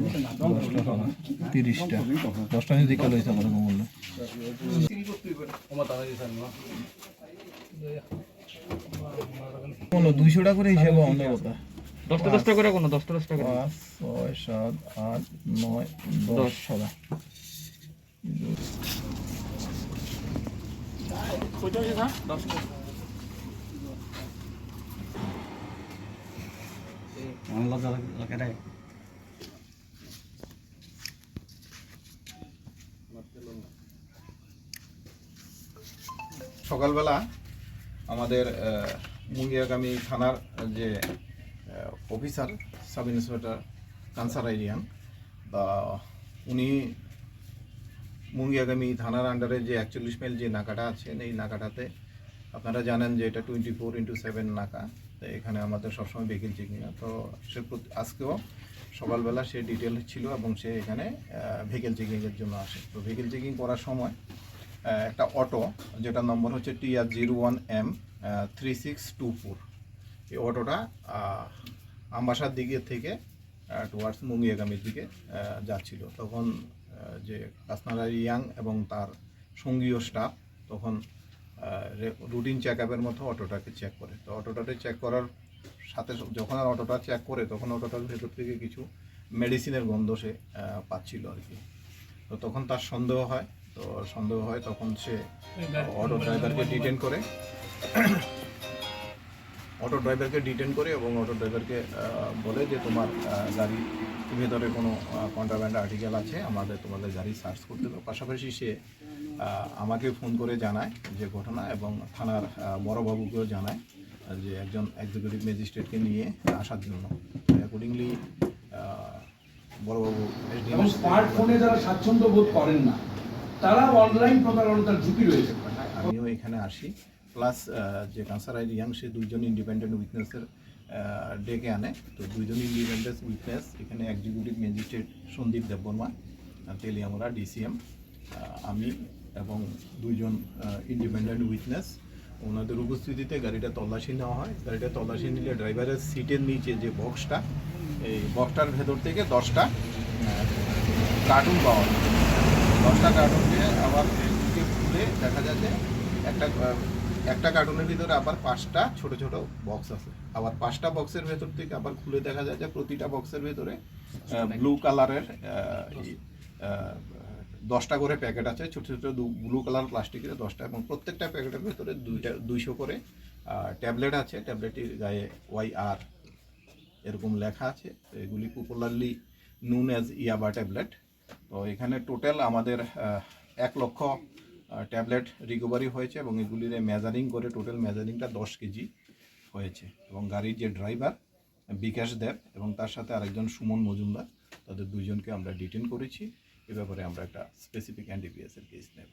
দশটা তিরিশটা। দশটা নিয়ে দিকে লইছে আমার বললে কোনো দুইশোটা করে হিসেবে অন্য কথা দশটা দশটা করে কোনো দশটা দশটা করে। পাঁচ ছয় সাত আট নয় দশ। সাদা সকালবেলা আমাদের মুঙ্গিয়াগামী থানার যে অফিসার সাব ইন্সপেক্টর কানসার এরিয়ান বা উনি মুঙ্গিয়াগামী থানার আন্ডারে যে একচল্লিশ মাইল যে নাকাটা আছেন এই নাকাটাতে আপনারা জানেন যে এটা টোয়েন্টি ফোর ইন্টু সেভেন নাকা। তো এখানে আমাদের সবসময় ভেহিকেল চেকিং তো সে আজকেও সকালবেলা সে ডিটেল ছিল এবং সে এখানে ভেহিকেল চেকিংয়ের জন্য আসে। তো ভেহিকেল চেকিং করার সময় একটা অটো যেটা নম্বর হচ্ছে T R zero one M three six two four এই অটোটা আমবাসার দিকে থেকে টুয়ার্ডস মুঙ্গিয়াগামীর দিকে যাচ্ছিল। তখন যে কাসনারা ইয়াং এবং তার সঙ্গীয় স্টাফ তখন রুটিন চেক আপের মতো অটোটাকে চেক করে। তো অটোটাকে চেক করার সাথে যখন আর অটোটা চেক করে, তখন অটোটার ভেতর থেকে কিছু মেডিসিনের গন্ধ সে পাচ্ছিল আর কি। তো তখন তার সন্দেহ হয়, তো সন্দেহ হয় তখন সে অটো ড্রাইভারকে ডিটেন করে। অটো ড্রাইভারকে ডিটেন করে এবং অটো ড্রাইভারকে বলে যে তোমার গাড়ি ভেতরে কোনো কন্ট্রাব্যান্ড আর্টিকেল আছে, আমাদের তোমাদের গাড়ি সার্চ করতে হবে পাশাপাশি সে আমাকে ফোন করে জানায় যে ঘটনা এবং থানার বড়বাবুকেও জানায় যে একজন এক্সিকিউটিভ ম্যাজিস্ট্রেটকে নিয়ে আসার জন্য। অ্যাকর্ডিংলি বড়বাবু স্মার্টফোনে যারা স্বাচ্ছন্দ্য বোধ করেন না তারা অনলাইন প্রতারণতার ঝুঁকি রয়েছে। আমিও এখানে আসি। প্লাস যে কানসার আই রিয়াং সে দুইজন ইন্ডিপেন্ডেন্ট উইটনেসের ডেকে আনে। তো দুইজন ইন্ডিপেন্ডেন্ট উইটনেস এখানে executive magistrate Sandip Debbarma Teliamura DCM আমি এবং দুইজন ইন্ডিপেন্ডেন্ট উইটনেস ওনাদের উপস্থিতিতে গাড়িটা তল্লাশি নেওয়া হয়। গাড়িটা তল্লাশি নিলে ড্রাইভারের সিটের নিচে যে বক্সটা এই বক্সটার ভেতর থেকে দশটা কার্টুন পাওয়া যায়। দশটা কার্টুন দিয়ে আবার খুলে দেখা যাচ্ছে একটা একটা কার্টুনের ভিতরে আবার পাঁচটা ছোট ছোট বক্স আছে। আবার পাঁচটা বক্সের ভেতর থেকে আবার খুলে দেখা যায় যে প্রতিটা বক্সের ভেতরে ব্লু কালারের দশটা করে প্যাকেট আছে, ছোট ছোট ব্লু কালার প্লাস্টিকের দশটা এবং প্রত্যেকটা প্যাকেটের ভেতরে দুইটা, দুইশো করে ট্যাবলেট আছে। ট্যাবলেটটির গায়ে ওয়াই আর এরকম লেখা আছে। তো এগুলি পপুলারলি নুন অ্যাজ ইয়াবা ট্যাবলেট তো এখানে টোটাল আমাদের এক লক্ষ ট্যাবলেট রিকভারি হয়েছে এবং এগুলির মেজারিং করে টোটাল মেজারিংটা দশ কেজি হয়েছে এবং গাড়ির যে ড্রাইভার বিকাশ দেব এবং তার সাথে আরেকজন সুমন মজুমদার, তাদের দুইজনকে আমরা ডিটেন করেছি। এ ব্যাপারে আমরা একটা স্পেসিফিক এনডিপিএস এর কেস নেব